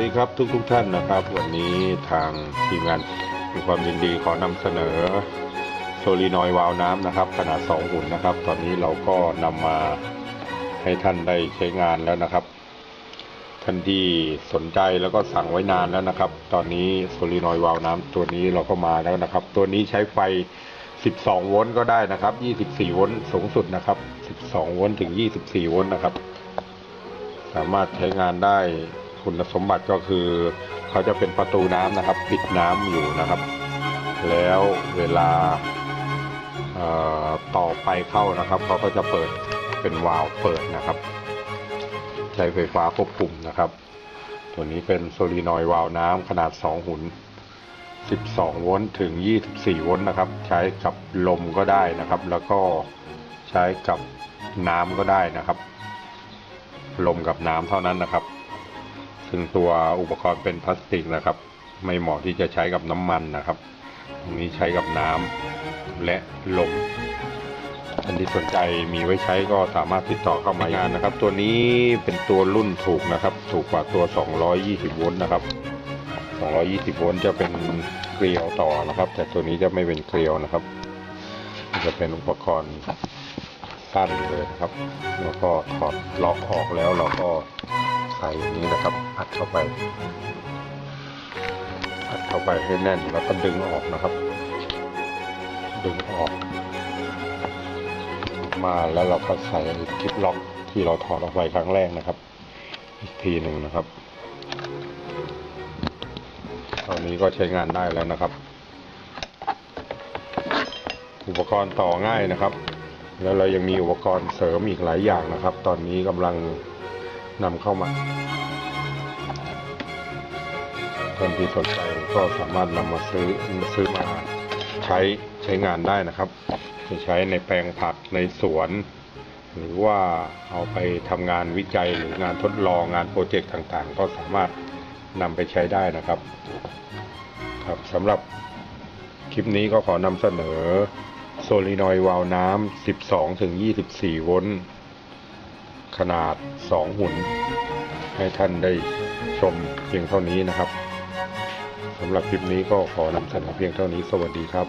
ดีครับทุกทุกท่านนะครับ วันนี้ทางทีมงานมีความยินดีขอนำเสนอโซลีนอยวาล์วน้ำนะครับ ขนาด 2 หุ่นนะครับ ตอนนี้เราก็นำมาให้ท่านได้ใช้งานแล้วนะครับ ท่านที่สนใจแล้วก็สั่งไว้นานแล้วนะครับ ตอนนี้โซลีนอยวาล์วน้ำตัวนี้เราก็มาแล้วนะครับ ตัวนี้ใช้ไฟ 12 โวลต์ก็ได้นะครับ 24 โวลต์สูงสุดนะครับ 12 โวลต์ถึง 24 โวลต์นะครับ สามารถใช้งานได้ คุณสมบัติก็คือ เขาจะเป็นประตูน้ำนะครับ ปิดน้ำอยู่นะครับ แล้วเวลาต่อไปเข้านะครับ เขาก็จะเปิดเป็นวาล์วเปิดนะครับใช้ไฟฟ้าควบคุมนะครับ ตัวนี้เป็นโซลีนอยวาล์วน้ำขนาด 2 หุ่น 12 โวลต์ถึง 24 โวลต์นะครับ ใช้กับลมก็ได้นะครับ แล้วก็ใช้กับน้ำก็ได้นะครับ ลมกับน้ำเท่านั้นนะครับ ซึ่งตัวอุปกรณ์เป็นพลาสติกนะครับ ไม่เหมาะที่จะใช้กับน้ำมันนะครับตรงนี้ใช้กับน้ำและลมท่านที่สนใจมีไว้ใช้ก็สามารถติดต่อเข้ามางานนะครับ ตัวนี้เป็นตัวรุ่นถูกนะครับ ถูกกว่าตัว 220 โวลต์นะครับ 220 โวลต์จะเป็นเกลียวต่อนะครับ แต่ตัวนี้จะไม่เป็นเกลียวนะครับ จะเป็นอุปกรณ์สั้นเลยนะครับ แล้วก็ถอดล็อกออกแล้วเราก็ ใส่อย่างนี้นะครับ อัดเข้าไป อัดเข้าไปให้แน่นแล้วก็ดึงออกนะครับ ดึงออก มาแล้วเราก็ใส่คลิปล็อกที่เราถอดออกไปครั้งแรกนะครับ อีกทีหนึ่งนะครับตอนนี้ก็ใช้งานได้แล้วนะครับ อุปกรณ์ต่อง่ายนะครับ แล้วเรายังมีอุปกรณ์เสริมอีกหลายอย่างนะครับ ตอนนี้กำลัง นำเข้ามาคนที่สนใจก็สามารถนำมาซื้อซื้อมาใช้ใช้งานได้นะครับจะใช้ในแปลงผักในสวน หรือว่าเอาไปทำงานวิจัยหรืองานทดลองงานโปรเจกต์ต่างๆ ก็สามารถนำไปใช้ได้นะครับ ครับสำหรับคลิปนี้ก็ขอนำเสนอโซลีนอยวาล์วน้ำ 12-24 โวลต์ ขนาด 2 หุ่น ให้ท่านได้ชมเพียงเท่านี้นะครับสำหรับคลิปนี้ก็ขอนำเสนอเพียงเท่านี้สวัสดีครับ